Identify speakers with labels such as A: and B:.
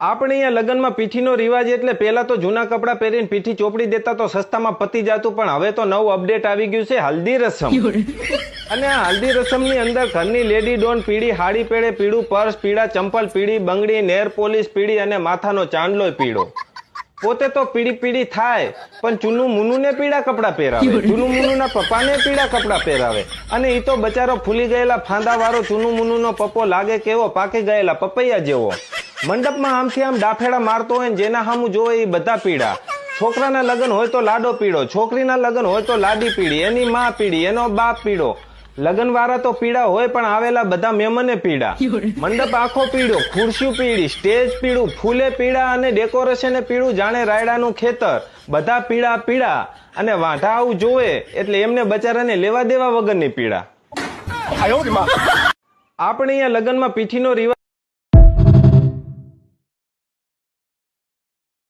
A: આપણે અહીંયા લગ્નમાં પીઠીનો રિવાજ એટલે પહેલા તો જૂના કપડાં પહેરીને પીઠી ચોપડી દેતા તો સસ્તામાં પતી જતું પણ હવે તો નવું અપડેટ આવી ગયું છે હલ્દી રસમ. અને આ હલ્દી રસમની અંદર ઘરની લેડી ડોન પીળી હાડી પેડે પીળું પર્સ પીળા ચંપલ પીળી બંગડી નેર પોલીસ પીળી અને માથાનો ચાંદલો પીળો. પોતે તો પીળી પીળી થાય પણ ચુનુ મુનુને પીળા કપડાં પહેરાવે. ચુનુ મુનુના પપ્પાને પીળા કપડાં પહેરાવે. અને ઈ તો બચારો ફૂલી ગયેલા ફાંદા વાળો ચુનુ મુનુનો પપ્પો લાગે કેવો પાકી ગયેલા પપૈયા જેવો. મંડપમાં આમથી આમ ડાફેડા મારતો હોય ને જેના સામું જોવે એ બધા પીડા. છોકરાના લગ્ન હોય તો લાડો પીડો છોકરીના લગ્ન હોય તો લાડી પીડી એની માં પીડી એનો બાપ પીડો. લગ્ન વાળા તો પીડા હોય પણ આવેલા બધા મહેમાને પીડા. મંડપ આખો પીળો ખુરશીઓ પીડી સ્ટેજ પીડું ફૂલે પીળા અને ડેકોરેશન પીળું જાણે રાયડાનું ખેતર. બધા પીળા પીળા અને વાંઢા આવું જોવે એટલે એમને બચારાને લેવા દેવા વગરની પીડા. આપણે અહીંયા લગ્નમાં પીઠીનો રિવાજ